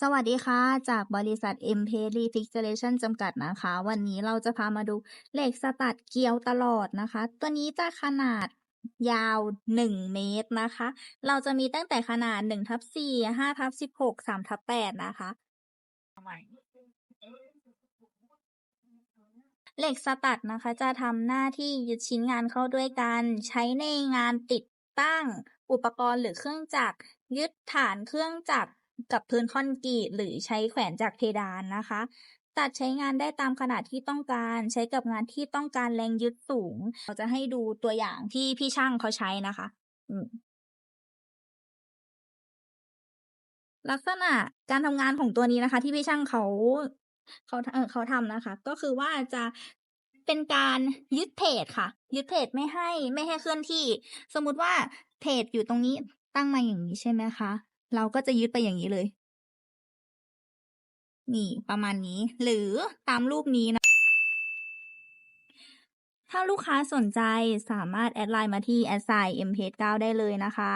สวัสดีค่ะ จากบริษัท m p Refrigeration จำกัดนะคะ วันนี้เราจะพามาดูเหล็กสตัดเกลียวตลอดนะคะ ตัวนี้จะขนาดยาว 1 เมตรนะคะ เราจะมีตั้งแต่ขนาด1ทับ4 5ทับ16 3ทับ8นะคะเหล็กสตัดนะคะ จะทำหน้าที่ยึดชิ้นงานเข้าด้วยกันใช้ในงานติดตั้งอุปกรณ์หรือเครื่องจักรยึดฐานเครื่องจักร กับพื้นคอนกรีตหรือใช้แขวนจากเพดานนะคะ ตัดใช้งานได้ตามขนาดที่ต้องการใช้กับงานที่ต้องการแรงยึดสูง เราจะให้ดูตัวอย่างที่พี่ช่างเขาใช้นะคะลักษณะการทำงานของตัวนี้นะคะ ที่พี่ช่างเขาเขาเออเขาทำนะคะ ก็คือว่าจะเป็นการยึดเพจค่ะ ยึดเพจไม่ให้ไม่ให้เคลื่อนที่ สมมุติว่าเพจอยู่ตรงนี้ตั้งมาอย่างนี้ใช่ไหมคะ เราก็จะยึดไปอย่างนี้เลย นี่ประมาณนี้ หรือตามรูปนี้นะ ถ้าลูกค้าสนใจสามารถแอดไลน์มาที่ @mphase9 ได้เลยนะคะ